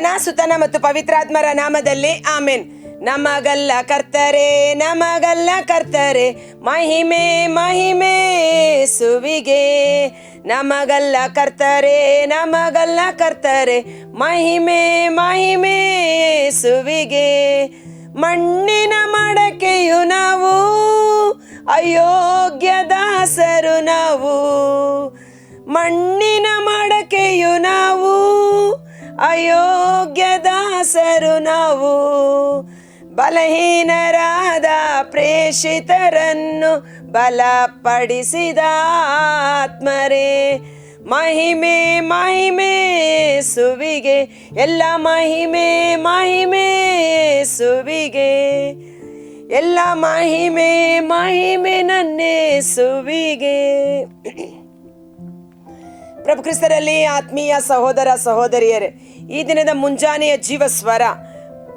ಪಿತನ ಸುತನ ಮತ್ತು ಪವಿತ್ರಾತ್ಮರ ನಾಮದಲ್ಲಿ ಆಮೇನ್. ನಮಗಲ್ಲ ಕರ್ತರೆ ನಮಗಲ್ಲ ಕರ್ತರೆ, ಮಹಿಮೆ ಮಹಿಮೆ ಸುವಿಗೆ. ನಮಗಲ್ಲ ಕರ್ತರೆ ನಮಗಲ್ಲ ಕರ್ತರೆ, ಮಹಿಮೆ ಮಹಿಮೆ ಸುವಿಗೆ. ಮಣ್ಣಿನ ಮಡಕೆಯು ನಾವು ಅಯೋಗ್ಯ ದಾಸರು ನಾವು. ಮಣ್ಣಿನ ಮಡಕೆಯು ನಾವು ಅಯೋಗ್ಯ ದಾಸರು ನಾವು ಬಲಹೀನರಾದ ಪ್ರೇಷಿತರನ್ನು ಬಲಪಡಿಸಿದ ಆತ್ಮರೇ. ಮಹಿಮೆ ಮಹಿಮೆ ಸುವಿಗೆ, ಎಲ್ಲ ಮಹಿಮೆ ಮಹಿಮೆ ಸುವಿಗೆ. ಎಲ್ಲ ಮಹಿಮೆ ಮಹಿಮೆ ನನ್ನೇ ಸುವಿಗೆ. ಪ್ರಭು ಕ್ರಿಸ್ತರಲ್ಲಿ ಆತ್ಮೀಯ ಸಹೋದರ ಸಹೋದರಿಯರೇ, ಈ ದಿನದ ಮುಂಜಾನೆಯ ಜೀವ ಸ್ವರ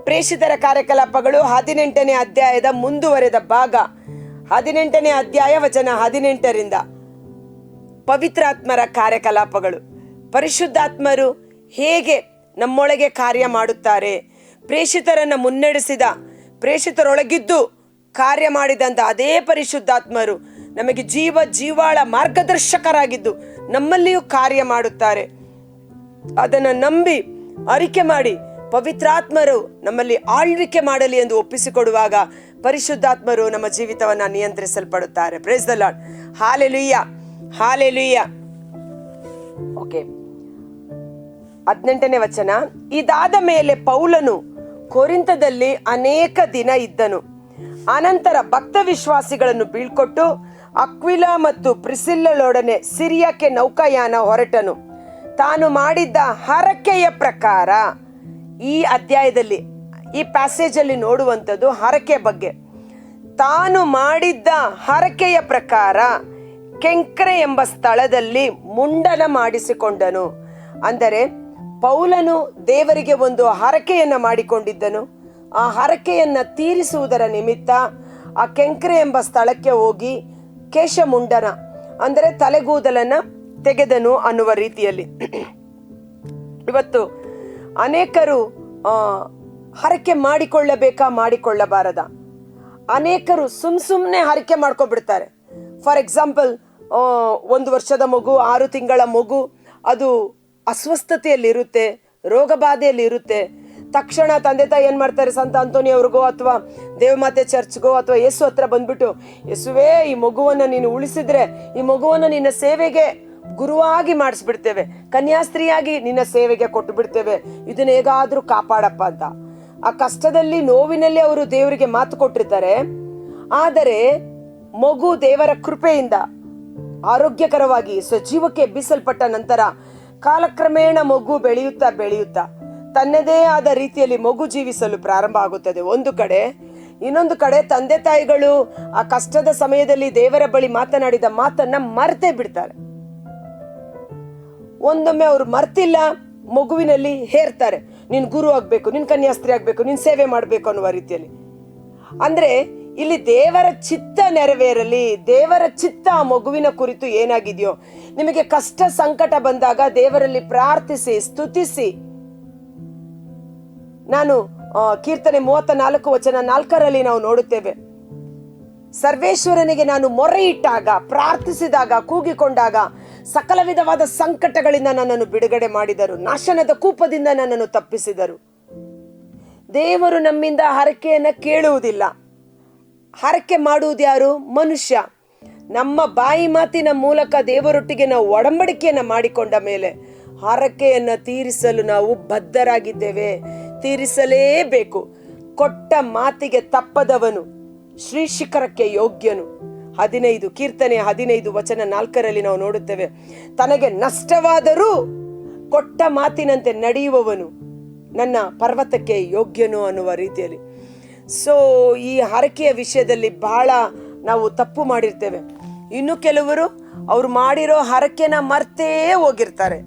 ಪ್ರೇಷಿತರ ಕಾರ್ಯಕಲಾಪಗಳು ಹದಿನೆಂಟನೇ ಅಧ್ಯಾಯದ ಮುಂದುವರೆದ ಭಾಗ. ಹದಿನೆಂಟನೇ ಅಧ್ಯಾಯ ವಚನ ಹದಿನೆಂಟರಿಂದ. ಪವಿತ್ರಾತ್ಮರ ಕಾರ್ಯಕಲಾಪಗಳು. ಪರಿಶುದ್ಧಾತ್ಮರು ಹೇಗೆ ನಮ್ಮೊಳಗೆ ಕಾರ್ಯ ಮಾಡುತ್ತಾರೆ? ಪ್ರೇಷಿತರನ್ನು ಮುನ್ನಡೆಸಿದ, ಪ್ರೇಷಿತರೊಳಗಿದ್ದು ಕಾರ್ಯ ಮಾಡಿದಂಥ ಅದೇ ಪರಿಶುದ್ಧಾತ್ಮರು ನಮಗೆ ಜೀವ ಜೀವಾಳ ಮಾರ್ಗದರ್ಶಕರಾಗಿದ್ದು ನಮ್ಮಲ್ಲಿಯೂ ಕಾರ್ಯ ಮಾಡುತ್ತಾರೆ. ಅದನ್ನು ನಂಬಿ ಅರಿಕೆ ಮಾಡಿ ಪವಿತ್ರಾತ್ಮರು ನಮ್ಮಲ್ಲಿ ಆಳ್ವಿಕೆ ಮಾಡಲಿ ಎಂದು ಒಪ್ಪಿಸಿಕೊಡುವಾಗ ಪರಿಶುದ್ಧಾತ್ಮರು ನಮ್ಮ ಜೀವಿತವನ್ನು ನಿಯಂತ್ರಿಸಲ್ಪಡುತ್ತಾರೆ. Praise the Lord hallelujah hallelujah okay ಹದಿನೆಂಟನೇ ವಚನ. ಇದಾದ ಮೇಲೆ ಪೌಲನು ಕೊರಿಂತದಲ್ಲಿ ಅನೇಕ ದಿನ ಇದ್ದನು. ಅನಂತರ ಭಕ್ತ ವಿಶ್ವಾಸಿಗಳನ್ನು ಬೀಳ್ಕೊಟ್ಟು ಅಕ್ವಿಲ ಮತ್ತು ಪ್ರಿಸಿಲ್ಲಳೊಡನೆ ಸಿರಿಯಕ್ಕೆ ನೌಕಾಯಾನ ಹೊರಟನು. ತಾನು ಮಾಡಿದ್ದ ಹರಕೆಯ ಪ್ರಕಾರ ಈ ಅಧ್ಯಾಯದಲ್ಲಿ, ಈ ಪ್ಯಾಸೇಜಲ್ಲಿ ನೋಡುವಂಥದ್ದು ಹರಕೆ ಬಗ್ಗೆ. ತಾನು ಮಾಡಿದ್ದ ಹರಕೆಯ ಪ್ರಕಾರ ಕೆಂಕ್ರೆ ಎಂಬ ಸ್ಥಳದಲ್ಲಿ ಮುಂಡನ ಮಾಡಿಸಿಕೊಂಡನು. ಅಂದರೆ ಪೌಲನು ದೇವರಿಗೆ ಒಂದು ಹರಕೆಯನ್ನು ಮಾಡಿಕೊಂಡಿದ್ದನು. ಆ ಹರಕೆಯನ್ನು ತೀರಿಸುವುದರ ನಿಮಿತ್ತ ಆ ಕೆಂಕ್ರೆ ಎಂಬ ಸ್ಥಳಕ್ಕೆ ಹೋಗಿ ಕೇಶಮುಂಡನ, ಅಂದರೆ ತಲೆಗೂದಲನ್ನ ತೆಗೆದನು ಅನ್ನುವ ರೀತಿಯಲ್ಲಿ. ಇವತ್ತು ಅನೇಕರು ಹರಕೆ ಮಾಡಿಕೊಳ್ಳಬೇಕಾ, ಮಾಡಿಕೊಳ್ಳಬಾರದ? ಅನೇಕರು ಸುಮ್ ಸುಮ್ಮನೆ ಹರಕೆ ಮಾಡ್ಕೊಬಿಡ್ತಾರೆ ಫಾರ್ ಎಕ್ಸಾಂಪಲ್ ಒಂದು ವರ್ಷದ ಮಗು, ಆರು ತಿಂಗಳ ಮಗು, ಅದು ಅಸ್ವಸ್ಥತೆಯಲ್ಲಿರುತ್ತೆ, ರೋಗಬಾಧೆಯಲ್ಲಿರುತ್ತೆ ಬಾಧೆಯಲ್ಲಿ ಇರುತ್ತೆ ತಕ್ಷಣ ತಂದೆ ತಾಯಿ ಏನು ಮಾಡ್ತಾರೆ? ಸಂತ ಅಂತೋನಿ ಅವ್ರಿಗೋ ಅಥವಾ ದೇವಮಾತೆ ಚರ್ಚ್ಗೋ ಅಥವಾ ಯೇಸು ಹತ್ರ ಬಂದ್ಬಿಟ್ಟು, ಯೇಸುವೇ, ಈ ಮಗುವನ್ನು ನೀನು ಉಳಿಸಿದ್ರೆ, ಈ ಮಗುವನ್ನು ನಿನ್ನ ಸೇವೆಗೆ ಗುರುವಾಗಿ ಮಾಡಿಸ್ಬಿಡ್ತೇವೆ. ಕನ್ಯಾಸ್ತ್ರೀಯಾಗಿ ನಿನ್ನ ಸೇವೆಗೆ ಕೊಟ್ಟು ಬಿಡ್ತೇವೆ ಇದನ್ನ ಹೇಗಾದರೂ ಕಾಪಾಡಪ್ಪ ಅಂತ. ಆ ಕಷ್ಟದಲ್ಲಿ, ನೋವಿನಲ್ಲಿ ಅವರು ದೇವರಿಗೆ ಮಾತು ಕೊಟ್ಟಿರ್ತಾರೆ. ಆದರೆ, ಮಗು ದೇವರ ಕೃಪೆಯಿಂದ ಆರೋಗ್ಯಕರವಾಗಿ ಸಜೀವಕ್ಕೆ ಬೀಸಲ್ಪಟ್ಟ ನಂತರ, ಕಾಲಕ್ರಮೇಣ ಮಗು ಬೆಳೆಯುತ್ತಾ ಬೆಳೆಯುತ್ತಾ ತನ್ನದೇ ಆದ ರೀತಿಯಲ್ಲಿ ಮಗು ಜೀವಿಸಲು ಪ್ರಾರಂಭ ಆಗುತ್ತದೆ. ಒಂದು ಕಡೆ, ಇನ್ನೊಂದು ಕಡೆ ತಂದೆ ತಾಯಿಗಳು ಆ ಕಷ್ಟದ ಸಮಯದಲ್ಲಿ ದೇವರ ಬಳಿ ಮಾತನಾಡಿದ ಮಾತನ್ನ ಮರ್ತೇ ಬಿಡ್ತಾರೆ. ಒಂದೊಮ್ಮೆ ಅವ್ರು ಮರ್ತಿಲ್ಲ, ಮಗುವಿನಲ್ಲಿ ಹೇರ್ತಾರೆ. ನೀನ್ ಗುರು ಆಗ್ಬೇಕು, ನಿನ್ ಕನ್ಯಾಸ್ತ್ರಿ ಆಗ್ಬೇಕು, ನೀನ್ ಸೇವೆ ಮಾಡ್ಬೇಕು ಅನ್ನುವ ರೀತಿಯಲ್ಲಿ. ಅಂದ್ರೆ, ಇಲ್ಲಿ ದೇವರ ಚಿತ್ತ ನೆರವೇರಲಿ, ದೇವರ ಚಿತ್ತ ಆ ಮಗುವಿನ ಕುರಿತು ಏನಾಗಿದೆಯೋ, ನಿಮಗೆ ಕಷ್ಟ ಸಂಕಟ ಬಂದಾಗ ದೇವರಲ್ಲಿ ಪ್ರಾರ್ಥಿಸಿ, ಸ್ತುತಿಸಿ. ನಾನು ಕೀರ್ತನೆ ಮೂವತ್ತ ನಾಲ್ಕು ವಚನ ನಾಲ್ಕರಲ್ಲಿ ನಾವು ನೋಡುತ್ತೇವೆ. ಸರ್ವೇಶ್ವರನಿಗೆ ನಾನು ಮೊರೆ ಇಟ್ಟಾಗ ಪ್ರಾರ್ಥಿಸಿದಾಗ, ಕೂಗಿಕೊಂಡಾಗ ಸಕಲ ವಿಧವಾದ ಸಂಕಟಗಳಿಂದ ನನ್ನನ್ನು ಬಿಡುಗಡೆ ಮಾಡಿದರು. ನಾಶನದ ಕೂಪದಿಂದ ನನ್ನನ್ನು ತಪ್ಪಿಸಿದರು. ದೇವರು ನಮ್ಮಿಂದ ಹರಕೆಯನ್ನು ಕೇಳುವುದಿಲ್ಲ. ಹರಕೆ ಮಾಡುವುದು ಯಾರು? ಮನುಷ್ಯ. ನಮ್ಮ ಬಾಯಿ ಮಾತಿನ ಮೂಲಕ ದೇವರೊಟ್ಟಿಗೆ ನಾವು ಒಡಂಬಡಿಕೆಯನ್ನು ಮಾಡಿಕೊಂಡ ಮೇಲೆ ಹರಕೆಯನ್ನು ತೀರಿಸಲು ನಾವು ಬದ್ಧರಾಗಿದ್ದೇವೆ. ತೀರಿಸಲೇಬೇಕು. ಕೊಟ್ಟ ಮಾತಿಗೆ ತಪ್ಪದವನು ಶ್ರೀ ಶಿಖರಕ್ಕೆ ಯೋಗ್ಯನು. ಹದಿನೈದು, ಕೀರ್ತನೆ ಹದಿನೈದು ವಚನ ನಾಲ್ಕರಲ್ಲಿ ನಾವು ನೋಡುತ್ತೇವೆ. ತನಗೆ ನಷ್ಟವಾದರೂ ಕೊಟ್ಟ ಮಾತಿನಂತೆ ನಡೆಯುವವನು ನನ್ನ ಪರ್ವತಕ್ಕೆ ಯೋಗ್ಯನು ಅನ್ನುವ ರೀತಿಯಲ್ಲಿ. ಸೊ ಈ ಹರಕೆಯ ವಿಷಯದಲ್ಲಿ ಬಹಳ ನಾವು ತಪ್ಪು ಮಾಡಿರ್ತೇವೆ. ಇನ್ನು ಕೆಲವರು ಅವ್ರು ಮಾಡಿರೋ ಹರಕೆನ ಮರ್ತೇ ಹೋಗಿರ್ತಾರೆ.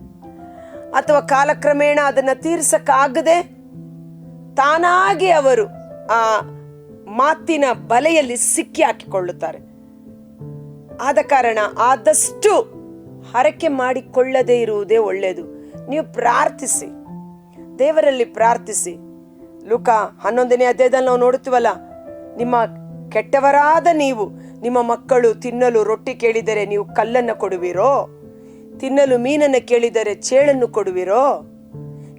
ಅಥವಾ ಕಾಲಕ್ರಮೇಣ ಅದನ್ನ ತೀರ್ಸಕ್ಕಾಗದೆ ತಾನಾಗಿ ಅವರು ಆ ಮಾತಿನ ಬಲೆಯಲ್ಲಿ ಸಿಕ್ಕಿ ಹಾಕಿಕೊಳ್ಳುತ್ತಾರೆ. ಆದ ಕಾರಣ ಆದಷ್ಟು ಹರಕೆ ಮಾಡಿಕೊಳ್ಳದೇ ಇರುವುದೇ ಒಳ್ಳೆಯದು. ನೀವು ಪ್ರಾರ್ಥಿಸಿ. ದೇವರಲ್ಲಿ ಪ್ರಾರ್ಥಿಸಿ. ಲುಕ ಹನ್ನೊಂದನೇ ಅಧ್ಯಾಯದಲ್ಲಿ ನಾವು ನೋಡುತ್ತೀವಲ್ಲ, ನಿಮ್ಮ ಕೆಟ್ಟವರಾದ ನೀವು ನಿಮ್ಮ ಮಕ್ಕಳು ತಿನ್ನಲು ರೊಟ್ಟಿ ಕೇಳಿದರೆ ನೀವು ಕಲ್ಲನ್ನು ಕೊಡುವಿರೋ? ತಿನ್ನಲು ಮೀನನ್ನು ಕೇಳಿದರೆ ಚೇಳನ್ನು ಕೊಡುವಿರೋ?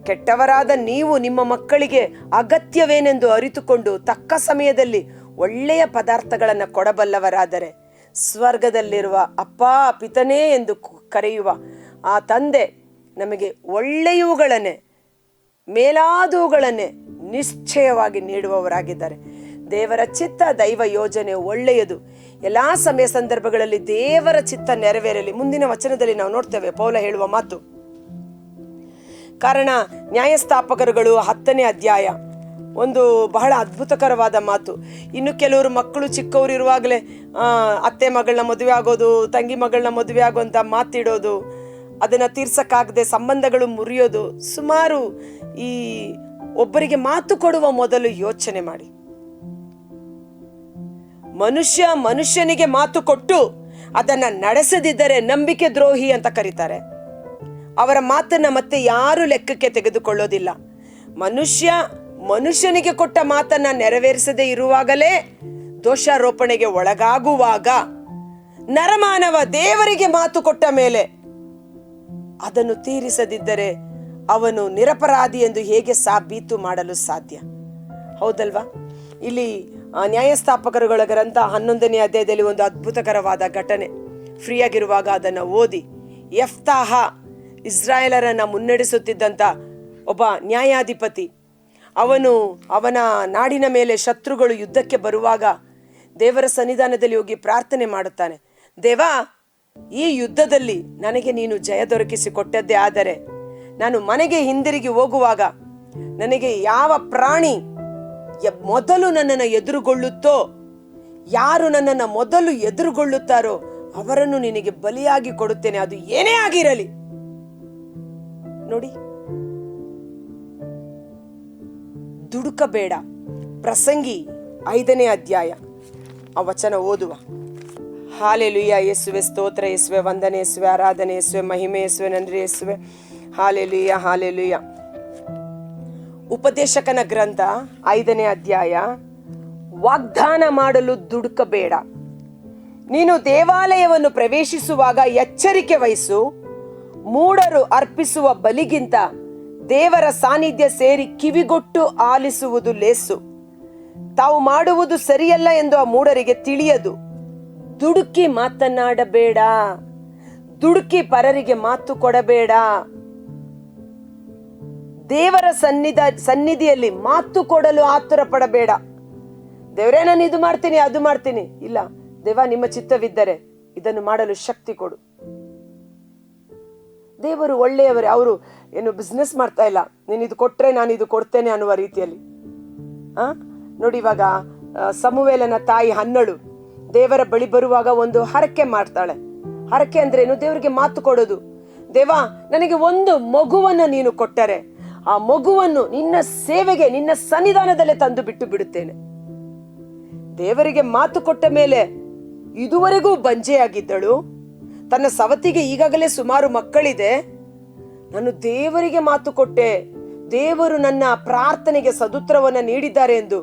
ಕೆಟ್ಟವರಾದ ನೀವು ನಿಮ್ಮ ಮಕ್ಕಳಿಗೆ ಅಗತ್ಯವೇನೆಂದು ಅರಿತುಕೊಂಡು ತಕ್ಕ ಸಮಯದಲ್ಲಿ ಒಳ್ಳೆಯ ಪದಾರ್ಥಗಳನ್ನು ಕೊಡಬಲ್ಲವರಾದರೆ ಸ್ವರ್ಗದಲ್ಲಿರುವ ಅಪ್ಪ ಪಿತನೇ ಎಂದು ಕರೆಯುವ ಆ ತಂದೆ ನಮಗೆ ಒಳ್ಳೆಯವುಗಳನ್ನೇ ಮೇಲಾದವುಗಳನ್ನೇ ನಿಶ್ಚಯವಾಗಿ ನೀಡುವವರಾಗಿದ್ದಾರೆ. ದೇವರ ಚಿತ್ತ ದೈವ ಯೋಜನೆ ಒಳ್ಳೆಯದು. ಎಲ್ಲ ಸಮಯ ಸಂದರ್ಭಗಳಲ್ಲಿ ದೇವರ ಚಿತ್ತ ನೆರವೇರಲಿ. ಮುಂದಿನ ವಚನದಲ್ಲಿ ನಾವು ನೋಡ್ತೇವೆ. ಪೌಲ ಹೇಳುವ ಮಾತು. ಕಾರಣ ನ್ಯಾಯಸ್ಥಾಪಕರುಗಳು ಹತ್ತನೇ ಅಧ್ಯಾಯ. ಒಂದು ಬಹಳ ಅದ್ಭುತಕರವಾದ ಮಾತು. ಇನ್ನು ಕೆಲವರು ಮಕ್ಕಳು ಚಿಕ್ಕವರು ಇರುವಾಗಲೇ ಅತ್ತೆ ಮಗಳನ್ನ ಮದುವೆ ಆಗೋದು, ತಂಗಿ ಮಗಳನ್ನ ಮದುವೆ ಆಗೋಂಥ ಮಾತಿಡೋದು, ಅದನ್ನು ತೀರ್ಸಕ್ಕಾಗದೆ ಸಂಬಂಧಗಳು ಮುರಿಯೋದು, ಸುಮಾರು ಈ ಒಬ್ಬರಿಗೆ ಮಾತು ಕೊಡುವ ಮೊದಲು ಯೋಚನೆ ಮಾಡಿ. ಮನುಷ್ಯ ಮನುಷ್ಯನಿಗೆ ಮಾತು ಕೊಟ್ಟು ಅದನ್ನು ನಡೆಸದಿದ್ದರೆ ನಂಬಿಕೆ ದ್ರೋಹಿ ಅಂತ ಕರೀತಾರೆ. ಅವರ ಮಾತನ್ನು ಮತ್ತೆ ಯಾರು ಲೆಕ್ಕಕ್ಕೆ ತೆಗೆದುಕೊಳ್ಳೋದಿಲ್ಲ. ಮನುಷ್ಯ ಮನುಷ್ಯನಿಗೆ ಕೊಟ್ಟ ಮಾತನ್ನು ನೆರವೇರಿಸದೆ ಇರುವಾಗಲೇ ದೋಷಾರೋಪಣೆಗೆ ಒಳಗಾಗುವಾಗ ನರಮಾನವ ದೇವರಿಗೆ ಮಾತು ಕೊಟ್ಟ ಮೇಲೆ ಅದನ್ನು ತೀರಿಸದಿದ್ದರೆ ಅವನು ನಿರಪರಾಧಿ ಎಂದು ಹೇಗೆ ಸಾಬೀತು ಮಾಡಲು ಸಾಧ್ಯ? ಹೌದಲ್ವಾ? ಇಲ್ಲಿ ನ್ಯಾಯಸ್ಥಾಪಕರುಗಳ ಗ್ರಂಥ ಹನ್ನೊಂದನೇ ಅಧ್ಯಾಯದಲ್ಲಿ ಒಂದು ಅದ್ಭುತಕರವಾದ ಘಟನೆ. ಫ್ರೀಯಾಗಿರುವಾಗ ಅದನ್ನು ಓದಿ, ಎಫ್ತಾಹ ಇಸ್ರಾಯೇಲರನ್ನ ಮುನ್ನಡೆಸುತ್ತಿದ್ದಂಥ ಒಬ್ಬ ನ್ಯಾಯಾಧಿಪತಿ. ಅವನು ಅವನ ನಾಡಿನ ಮೇಲೆ ಶತ್ರುಗಳು ಯುದ್ಧಕ್ಕೆ ಬರುವಾಗ ದೇವರ ಸನ್ನಿಧಾನದಲ್ಲಿ ಹೋಗಿ ಪ್ರಾರ್ಥನೆ ಮಾಡುತ್ತಾನೆ. ದೇವ, ಈ ಯುದ್ಧದಲ್ಲಿ ನನಗೆ ನೀನು ಜಯ ದೊರಕಿಸಿ ಕೊಟ್ಟದ್ದೇ ಆದರೆ ನಾನು ಮನೆಗೆ ಹಿಂದಿರುಗಿ ಹೋಗುವಾಗ ನನಗೆ ಯಾವ ಪ್ರಾಣಿ ಮೊದಲು ನನ್ನನ್ನು ಎದುರುಗೊಳ್ಳುತ್ತೋ, ಯಾರು ನನ್ನನ್ನು ಮೊದಲು ಎದುರುಗೊಳ್ಳುತ್ತಾರೋ ಅವರನ್ನು ನಿನಗೆ ಬಲಿಯಾಗಿ ಕೊಡುತ್ತೇನೆ. ಅದು ಏನೇ ಆಗಿರಲಿ ನೋಡಿ. ದುಡುಕಬೇಡ. ಪ್ರಸಂಗಿ ಐದನೇ ಅಧ್ಯಾಯ. ಆ ವಚನ ಓದುವ. ಹಾಲೆಲುಯ್ಯ, ಯೇಸುವೆ ಸ್ತೋತ್ರ, ಯೇಸುವೆ ವಂದನೆ, ಯೇಸುವೆ ಆರಾಧನೆ, ಯೇಸುವೆ ಮಹಿಮೆ, ಯೇಸುವೆ ನಂದ್ರಿ ಯೇಸುವೆ. Hallelujah hallelujah. ಉಪದೇಶಕನ ಗ್ರಂಥ ಐದನೇ ಅಧ್ಯಾಯ. ವಾಗ್ದಾನ ಮಾಡಲು ದುಡುಕಬೇಡ. ನೀನು ದೇವಾಲಯವನ್ನು ಪ್ರವೇಶಿಸುವಾಗ ಎಚ್ಚರಿಕೆ ವಹಿಸು. ಮೂಢರು ಅರ್ಪಿಸುವ ಬಲಿಗಿಂತ ದೇವರ ಸಾನ್ನಿಧ್ಯ ಸೇರಿ ಕಿವಿಗೊಟ್ಟು ಆಲಿಸುವುದು ಲೇಸು. ತಾವು ಮಾಡುವುದು ಸರಿಯಲ್ಲ ಎಂದು ಆ ಮೂಢರಿಗೆ ತಿಳಿಯದು. ದುಡುಕಿ ಮಾತನಾಡಬೇಡ. ದುಡುಕಿ ಪರರಿಗೆ ಮಾತು ಕೊಡಬೇಡ. ದೇವರ ಸನ್ನಿಧ, ಸನ್ನಿಧಿಯಲ್ಲಿ ಮಾತು ಕೊಡಲು ಆತುರ ಪಡಬೇಡ ದೇವರೇ, ನಾನು ಇದು ಮಾಡ್ತೀನಿ, ಅದು ಮಾಡ್ತೀನಿ. ಇಲ್ಲ, ದೇವ ನಿಮ್ಮ ಚಿತ್ತವಿದ್ದರೆ ಇದನ್ನು ಮಾಡಲು ಶಕ್ತಿ ಕೊಡು. ದೇವರು ಒಳ್ಳೆಯವರೇ. ಅವರು ಏನು ಬಿಸ್ನೆಸ್ ಮಾಡ್ತಾ ಇಲ್ಲ. ನೀನು ಇದು ಕೊಟ್ರೆ ನಾನು ಇದು ಕೊಡ್ತೇನೆ ಅನ್ನುವ ರೀತಿಯಲ್ಲಿ. ಆ? ನೋಡಿ ಇವಾಗ ಸಮುವೇಲನ ತಾಯಿ ಹನ್ನಳು ದೇವರ ಬಳಿ ಬರುವಾಗ ಒಂದು ಹರಕೆ ಮಾಡ್ತಾಳೆ. ಹರಕೆ ಅಂದ್ರೇನು ದೇವರಿಗೆ ಮಾತು ಕೊಡೋದು. ದೇವ, ನನಗೆ ಒಂದು ಮಗುವನ್ನ ನೀನು ಕೊಟ್ಟರೆ, ಆ ಮಗುವನ್ನು ನಿನ್ನ ಸೇವೆಗೆ, ನಿನ್ನ ಸನ್ನಿಧಾನದಲ್ಲೇ ತಂದು ಬಿಟ್ಟು ಬಿಡುತ್ತೇನೆ. ದೇವರಿಗೆ ಮಾತು ಕೊಟ್ಟ ಮೇಲೆ ಇದುವರೆಗೂ ಬಂಜೆಯಾಗಿದ್ದಳು. ತನ್ನ ಸವತಿಗೆ ಈಗಾಗಲೇ ಸುಮಾರು ಮಕ್ಕಳಿದೆ. ನಾನು ದೇವರಿಗೆ ಮಾತು ಕೊಟ್ಟೆ. ದೇವರು ನನ್ನ ಪ್ರಾರ್ಥನೆಗೆ ಸದುತ್ರವನ್ನ ನೀಡಿದ್ದಾರೆ ಎಂದು.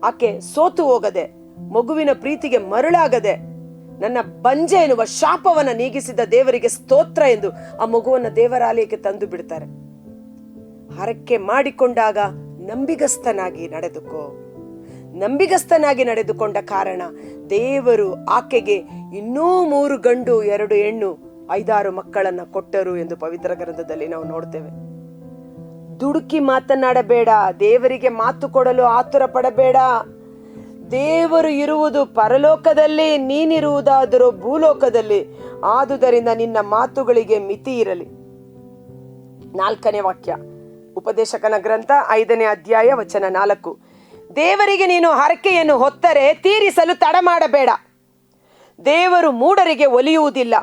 ಆಕೆ ಸೋತು ಹೋಗದೆ, ಮಗುವಿನ ಪ್ರೀತಿಗೆ ಮರಳಾಗದೆ, ನನ್ನ ಬಂಜೆ ಎನ್ನುವ ಶಾಪವನ್ನ ನೀಗಿಸಿದ ದೇವರಿಗೆ ಸ್ತೋತ್ರ ಎಂದು ಆ ಮಗುವನ್ನ ದೇವರಾಲಯಕ್ಕೆ ತಂದು ಬಿಡ್ತಾರೆ. ಹರಕೆ ಮಾಡಿಕೊಂಡಾಗ ನಂಬಿಗಸ್ತನಾಗಿ ನಡೆದುಕೋ. ನಂಬಿಗಸ್ತನಾಗಿ ನಡೆದುಕೊಂಡ ಕಾರಣ ದೇವರು ಆಕೆಗೆ ಇನ್ನೂ ಮೂರು ಗಂಡು, ಎರಡು ಹೆಣ್ಣು, ಐದಾರು ಮಕ್ಕಳನ್ನ ಕೊಟ್ಟರು ಎಂದು ಪವಿತ್ರ ಗ್ರಂಥದಲ್ಲಿ ನಾವು ನೋಡ್ತೇವೆ. ದುಡುಕಿ ಮಾತನಾಡಬೇಡ, ದೇವರಿಗೆ ಮಾತು ಕೊಡಲು ಆತುರ ಪಡಬೇಡ. ದೇವರು ಇರುವುದು ಪರಲೋಕದಲ್ಲಿ, ನೀನಿರುವುದಾದರೂ ಭೂಲೋಕದಲ್ಲಿ. ಆದುದರಿಂದ ನಿನ್ನ ಮಾತುಗಳಿಗೆ ಮಿತಿ ಇರಲಿ. ನಾಲ್ಕನೇ ವಾಕ್ಯ, ಉಪದೇಶಕನ ಗ್ರಂಥ ಐದನೇ ಅಧ್ಯಾಯ ವಚನ ನಾಲ್ಕು. ದೇವರಿಗೆ ನೀನು ಹರಕೆಯನ್ನು ಹೊತ್ತರೆ ತೀರಿಸಲು ತಡ ಮಾಡಬೇಡ. ದೇವರು ಮೂಡರಿಗೆ ಒಲಿಯುವುದಿಲ್ಲ.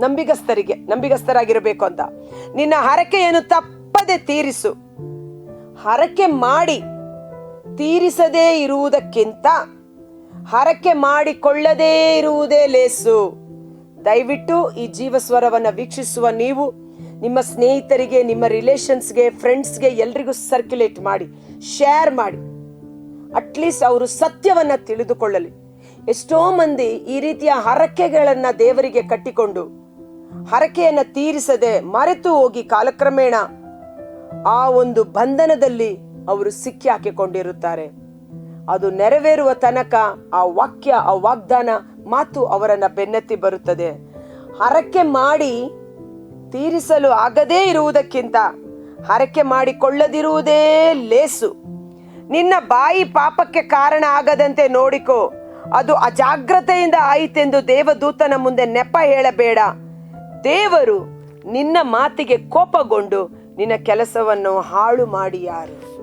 ನಂಬಿಗಸ್ತರಿಗೆ, ನಂಬಿಗಸ್ತರಾಗಿರಬೇಕು ಅಂತ. ನಿನ್ನ ಹರಕೆಯನ್ನು ತಪ್ಪದೆ ತೀರಿಸು. ಹರಕೆ ಮಾಡಿ ತೀರಿಸದೇ ಇರುವುದಕ್ಕಿಂತ ಹರಕೆ ಮಾಡಿಕೊಳ್ಳದೇ ಇರುವುದೇ ಲೇಸು. ದಯವಿಟ್ಟು ಈ ಜೀವಸ್ವರವನ್ನ ವೀಕ್ಷಿಸುವ ನೀವು ನಿಮ್ಮ ಸ್ನೇಹಿತರಿಗೆ, ನಿಮ್ಮ ರಿಲೇಷನ್ಸ್ಗೆ ಫ್ರೆಂಡ್ಸ್ಗೆ ಎಲ್ರಿಗೂ ಸರ್ಕ್ಯುಲೇಟ್ ಮಾಡಿ. ಶೇರ್ ಮಾಡಿ. ಅಟ್ಲೀಸ್ಟ್ ಅವರು ಸತ್ಯವನ್ನು ತಿಳಿದುಕೊಳ್ಳಲಿ. ಎಷ್ಟೋ ಮಂದಿ ಈ ರೀತಿಯ ಹರಕೆಗಳನ್ನು ದೇವರಿಗೆ ಕಟ್ಟಿಕೊಂಡು, ಹರಕೆಯನ್ನು ತೀರಿಸದೆ ಮರೆತು ಹೋಗಿ ಕಾಲಕ್ರಮೇಣ ಆ ಒಂದು ಬಂಧನದಲ್ಲಿ ಅವರು ಸಿಕ್ಕಿ ಹಾಕಿಕೊಂಡಿರುತ್ತಾರೆ. ಅದು ನೆರವೇರುವ ತನಕ ಆ ವಾಕ್ಯ, ಆ ವಾಗ್ದಾನ ಮಾತು ಅವರನ್ನ ಬೆನ್ನತ್ತಿ ಬರುತ್ತದೆ. ಹರಕೆ ಮಾಡಿ ತೀರಿಸಲು ಆಗದೇ ಇರುವುದಕ್ಕಿಂತ ಹರಕೆ ಮಾಡಿಕೊಳ್ಳದಿರುವುದೇ ಲೇಸು. ನಿನ್ನ ಬಾಯಿ ಪಾಪಕ್ಕೆ ಕಾರಣ ಆಗದಂತೆ ನೋಡಿಕೋ. ಅದು ಅಜಾಗ್ರತೆಯಿಂದ ಆಯಿತೆಂದು ದೇವದೂತನ ಮುಂದೆ ನೆಪ ಹೇಳಬೇಡ. ದೇವರು ನಿನ್ನ ಮಾತಿಗೆ ಕೋಪಗೊಂಡು ನಿನ್ನ ಕೆಲಸವನ್ನು ಹಾಳು ಮಾಡಿ ಯಾರು?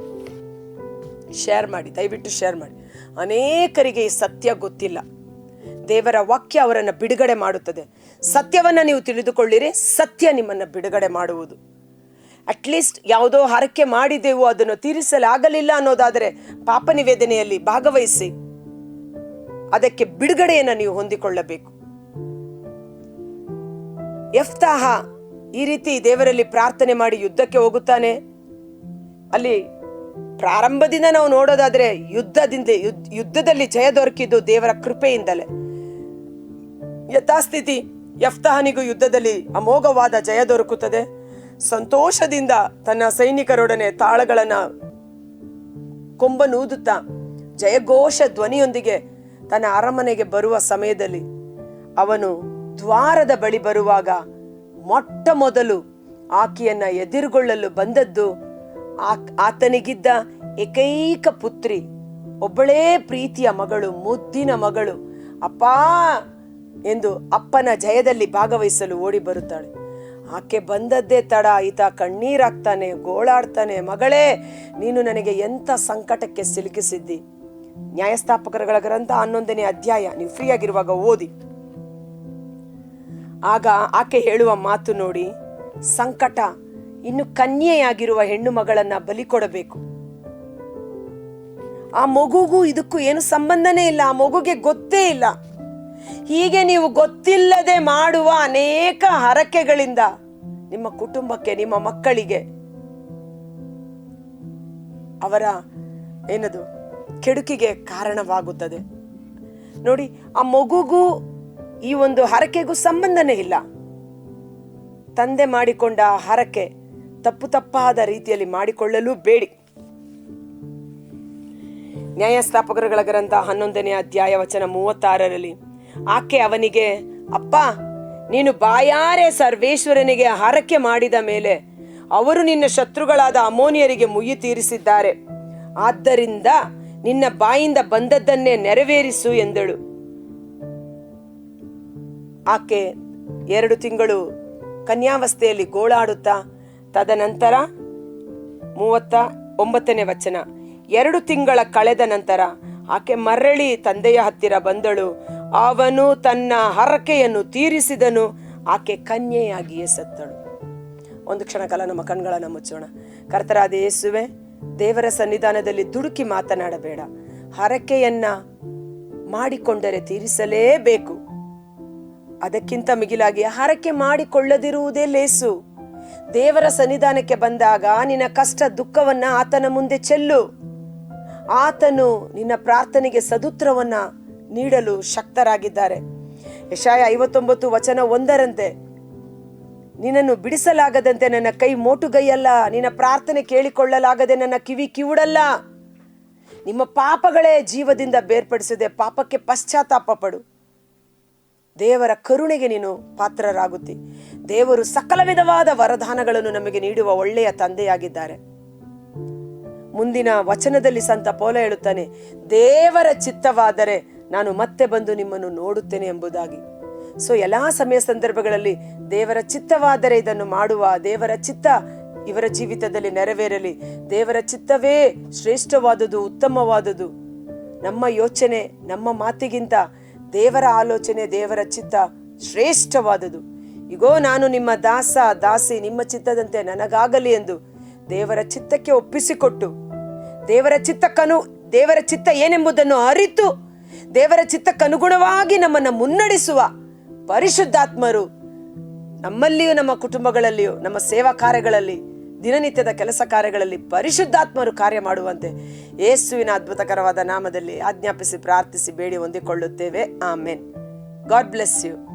ಶೇರ್ ಮಾಡಿ, ದಯವಿಟ್ಟು ಶೇರ್ ಮಾಡಿ. ಅನೇಕರಿಗೆ ಈ ಸತ್ಯ ಗೊತ್ತಿಲ್ಲ. ದೇವರ ವಾಕ್ಯ ಅವರನ್ನು ಬಿಡುಗಡೆ ಮಾಡುತ್ತದೆ. ಸತ್ಯವನ್ನು ನೀವು ತಿಳಿದುಕೊಳ್ಳಿರಿ, ಸತ್ಯ ನಿಮ್ಮನ್ನು ಬಿಡುಗಡೆ ಮಾಡುವುದು. ಅಟ್ಲೀಸ್ಟ್ ಯಾವುದೋ ಹರಕೆ ಮಾಡಿದೆವು, ಅದನ್ನು ತೀರಿಸಲಾಗಲಿಲ್ಲ ಅನ್ನೋದಾದರೆ ಪಾಪ ನಿವೇದನೆಯಲ್ಲಿ ಭಾಗವಹಿಸಿ. ಅದಕ್ಕೆ ಬಿಡುಗಡೆಯನ್ನು ನೀವು ಹೊಂದಿಕೊಳ್ಳಬೇಕು. ಎಫ್ತಾಹ ಈ ರೀತಿ ದೇವರಲ್ಲಿ ಪ್ರಾರ್ಥನೆ ಮಾಡಿ ಯುದ್ಧಕ್ಕೆ ಹೋಗುತ್ತಾನೆ. ಅಲ್ಲಿ ಪ್ರಾರಂಭದಿಂದ ನಾವು ನೋಡೋದಾದ್ರೆ ಯುದ್ಧದಿಂದ ಯುದ್ಧ- ಯುದ್ಧದಲ್ಲಿ ಜಯ ದೊರಕಿದ್ದು ದೇವರ ಕೃಪೆಯಿಂದಲೇ. ಯಥಾಸ್ಥಿತಿ ಯಫ್ತಾಹನಿಗೂ ಯುದ್ಧದಲ್ಲಿ ಅಮೋಘವಾದ ಜಯ ದೊರಕುತ್ತದೆ. ಸಂತೋಷದಿಂದ ತನ್ನ ಸೈನಿಕರೊಡನೆ ತಾಳಗಳನ್ನ ಕೊಂಬನೂದುತ್ತಾ ಜಯಘೋಷ ಧ್ವನಿಯೊಂದಿಗೆ ತನ್ನ ಅರಮನೆಗೆ ಬರುವ ಸಮಯದಲ್ಲಿ ಅವನು ದ್ವಾರದ ಬಳಿ ಬರುವಾಗ ಮೊಟ್ಟ ಮೊದಲು ಆಕೆಯನ್ನ ಎದುರುಗೊಳ್ಳಲು ಬಂದದ್ದು ಆತನಿಗಿದ್ದ ಏಕೈಕ ಪುತ್ರಿ, ಒಬ್ಬಳೇ ಪ್ರೀತಿಯ ಮಗಳು, ಮುದ್ದಿನ ಮಗಳು, ಅಪ್ಪಾ ಎಂದು ಅಪ್ಪನ ಜಯದಲ್ಲಿ ಭಾಗವಹಿಸಲು ಓಡಿ ಬರುತ್ತಾಳೆ. ಆಕೆ ಬಂದದ್ದೇ ತಡ. ಈತ ಕಣ್ಣೀರಾಗ್ತಾನೆ, ಗೋಳಾಡ್ತಾನೆ, ಮಗಳೇ, ನೀನು ನನಗೆ ಎಂಥ ಸಂಕಟಕ್ಕೆ ಸಿಲುಕಿಸಿದ್ದಿ? ನ್ಯಾಯಸ್ಥಾಪಕರುಗಳ ಗ್ರಂಥ ಹನ್ನೊಂದನೇ ಅಧ್ಯಾಯ, ನೀವು ಫ್ರೀ ಆಗಿರುವಾಗ ಓದಿ. ಆಗ ಆಕೆ ಹೇಳುವ ಮಾತು ನೋಡಿ, ಸಂಕಟ, ಇನ್ನು ಕನ್ಯೆಯಾಗಿರುವ ಹೆಣ್ಣು ಮಗಳನ್ನ ಬಲಿ ಕೊಡಬೇಕು. ಆ ಮಗುಗೂ ಇದಕ್ಕೂ ಏನು ಸಂಬಂಧನೇ ಇಲ್ಲ, ಆ ಮಗುಗೆ ಗೊತ್ತೇ ಇಲ್ಲ. ಹೀಗೆ ನೀವು ಗೊತ್ತಿಲ್ಲದೆ ಮಾಡುವ ಅನೇಕ ಹರಕೆಗಳಿಂದ ನಿಮ್ಮ ಕುಟುಂಬಕ್ಕೆ, ನಿಮ್ಮ ಮಕ್ಕಳಿಗೆ ಅವರ ಏನದು, ಕೆಡುಕಿಗೆ ಕಾರಣವಾಗುತ್ತದೆ. ನೋಡಿ, ಆ ಮಗುಗೂ ಈ ಒಂದು ಹರಕೆಗೂ ಸಂಬಂಧನೇ ಇಲ್ಲ. ತಂದೆ ಮಾಡಿಕೊಂಡ ಹರಕೆ ತಪ್ಪು ತಪ್ಪಾದ ರೀತಿಯಲ್ಲಿ ಮಾಡಿಕೊಳ್ಳಲು ಬೇಡಿ ನ್ಯಾಯಸ್ಥಾಪಕರುಗಳ ಗ್ರಂಥ ಹನ್ನೊಂದನೇ ಅಧ್ಯಾಯ ವಚನ ಮೂವತ್ತಾರರಲ್ಲಿ ಆಕೆ ಅವನಿಗೆ, ಅಪ್ಪ, ನೀನು ಬಾಯಾರೆ ಸರ್ವೇಶ್ವರನಿಗೆ ಹರಕೆ ಮಾಡಿದ ಮೇಲೆ ಅವರು ನಿನ್ನ ಶತ್ರುಗಳಾದ ಅಮೋನಿಯರಿಗೆ ಮುಯ್ಯಿ ತೀರಿಸಿದ್ದಾರೆ. ಆದ್ದರಿಂದ ನಿನ್ನ ಬಾಯಿಂದ ಬಂದದ್ದನ್ನೇ ನೆರವೇರಿಸು ಎಂದಳು. ಆಕೆ ಎರಡು ತಿಂಗಳು ಕನ್ಯಾವಸ್ಥೆಯಲ್ಲಿ ಗೋಳಾಡುತ್ತಾ, ತದನಂತರ ಮೂವತ್ತ ಒಂಬತ್ತನೇ ವಚನ. ಎರಡು ತಿಂಗಳ ಕಳೆದ ನಂತರ ಆಕೆ ಮರಳಿ ತಂದೆಯ ಹತ್ತಿರ ಬಂದಳು. ಅವನು ತನ್ನ ಹರಕೆಯನ್ನು ತೀರಿಸಿದನು. ಆಕೆ ಕನ್ಯೆಯಾಗಿಯೇ ಸತ್ತಳು. ಒಂದು ಕ್ಷಣ ಕಾಲ ನಮ್ಮ ಕಣ್ಗಳನ್ನು ಮುಚ್ಚೋಣ. ಕರ್ತರಾದ ಯೇಸುವೆ, ದೇವರ ಸನ್ನಿಧಾನದಲ್ಲಿ ದುಡುಕಿ ಮಾತನಾಡಬೇಡ. ಹರಕೆಯನ್ನ ಮಾಡಿಕೊಂಡರೆ ತೀರಿಸಲೇಬೇಕು. ಅದಕ್ಕಿಂತ ಮಿಗಿಲಾಗಿ ಹರಕೆ ಮಾಡಿಕೊಳ್ಳದಿರುವುದೇ ಲೇಸು. ದೇವರ ಸನ್ನಿಧಾನಕ್ಕೆ ಬಂದಾಗ ನಿನ್ನ ಕಷ್ಟ, ದುಃಖವನ್ನ ಆತನ ಮುಂದೆ ಚೆಲ್ಲು. ಆತನು ನಿನ್ನ ಪ್ರಾರ್ಥನೆಗೆ ಸದುತ್ರವನ್ನ ನೀಡಲು ಶಕ್ತರಾಗಿದ್ದಾರೆ. ಯಶಾಯ ಐವತ್ತೊಂಬತ್ತು ವಚನ ಒಂದರಂತೆ, ನಿನ್ನನ್ನು ಬಿಡಿಸಲಾಗದಂತೆ ನನ್ನ ಕೈ ಮೋಟುಗೈಯಲ್ಲ, ನಿನ್ನ ಪ್ರಾರ್ಥನೆ ಕೇಳಿಕೊಳ್ಳಲಾಗದೆ ನನ್ನ ಕಿವಿ ಕಿವುಡಲ್ಲ. ನಿಮ್ಮ ಪಾಪಗಳೇ ಜೀವದಿಂದ ಬೇರ್ಪಡಿಸದೆ ಪಾಪಕ್ಕೆ ಪಶ್ಚಾತ್ತಾಪ ಪಡು. ದೇವರ ಕರುಣೆಗೆ ನೀನು ಪಾತ್ರರಾಗುತ್ತಿ. ದೇವರು ಸಕಲ ವಿಧವಾದ ವರದಾನಗಳನ್ನು ನಮಗೆ ನೀಡುವ ಒಳ್ಳೆಯ ತಂದೆಯಾಗಿದ್ದಾರೆ. ಮುಂದಿನ ವಚನದಲ್ಲಿ ಸಂತ ಪೌಲ ಹೇಳುತ್ತಾನೆ, ದೇವರ ಚಿತ್ತವಾದರೆ ನಾನು ಮತ್ತೆ ಬಂದು ನಿಮ್ಮನ್ನು ನೋಡುತ್ತೇನೆ ಎಂಬುದಾಗಿ. ಸೊ ಎಲ್ಲಾ ಸಮಯ ಸಂದರ್ಭಗಳಲ್ಲಿ ದೇವರ ಚಿತ್ತವಾದರೆ ಇದನ್ನು ಮಾಡುವ, ದೇವರ ಚಿತ್ತ ಇವರ ಜೀವಿತದಲ್ಲಿ ನೆರವೇರಲಿ, ದೇವರ ಚಿತ್ತವೇ ಶ್ರೇಷ್ಠವಾದುದು, ಉತ್ತಮವಾದುದು. ನಮ್ಮ ಯೋಚನೆ, ನಮ್ಮ ಮಾತಿಗಿಂತ ದೇವರ ಆಲೋಚನೆ, ದೇವರ ಚಿತ್ತ ಶ್ರೇಷ್ಠವಾದುದು. ಇಗೋ, ನಾನು ನಿಮ್ಮ ದಾಸ, ದಾಸಿ, ನಿಮ್ಮ ಚಿತ್ತದಂತೆ ನನಗಾಗಲಿ ಎಂದು ದೇವರ ಚಿತ್ತಕ್ಕೆ ಒಪ್ಪಿಸಿಕೊಟ್ಟು, ದೇವರ ಚಿತ್ತಕ್ಕನು, ದೇವರ ಚಿತ್ತ ಏನೆಂಬುದನ್ನು ಅರಿತು, ದೇವರ ಚಿತ್ತಕ್ಕನುಗುಣವಾಗಿ ನಮ್ಮನ್ನು ಮುನ್ನಡೆಸುವ ಪರಿಶುದ್ಧಾತ್ಮರು ನಮ್ಮಲ್ಲಿಯೂ, ನಮ್ಮ ಕುಟುಂಬಗಳಲ್ಲಿಯೂ, ನಮ್ಮ ಸೇವಾ ಕಾರ್ಯಗಳಲ್ಲಿ, ದಿನನಿತ್ಯದ ಕೆಲಸ ಕಾರ್ಯಗಳಲ್ಲಿ ಪರಿಶುದ್ಧಾತ್ಮರು ಕಾರ್ಯ ಮಾಡುವಂತೆ ಯೇಸುವಿನ ಅದ್ಭುತಕರವಾದ ನಾಮದಲ್ಲಿ ಆಜ್ಞಾಪಿಸಿ, ಪ್ರಾರ್ಥಿಸಿ, ಬೇಡಿ ಹೊಂದಿಕೊಳ್ಳುತ್ತೇವೆ. ಆಮೇನ್. God bless you.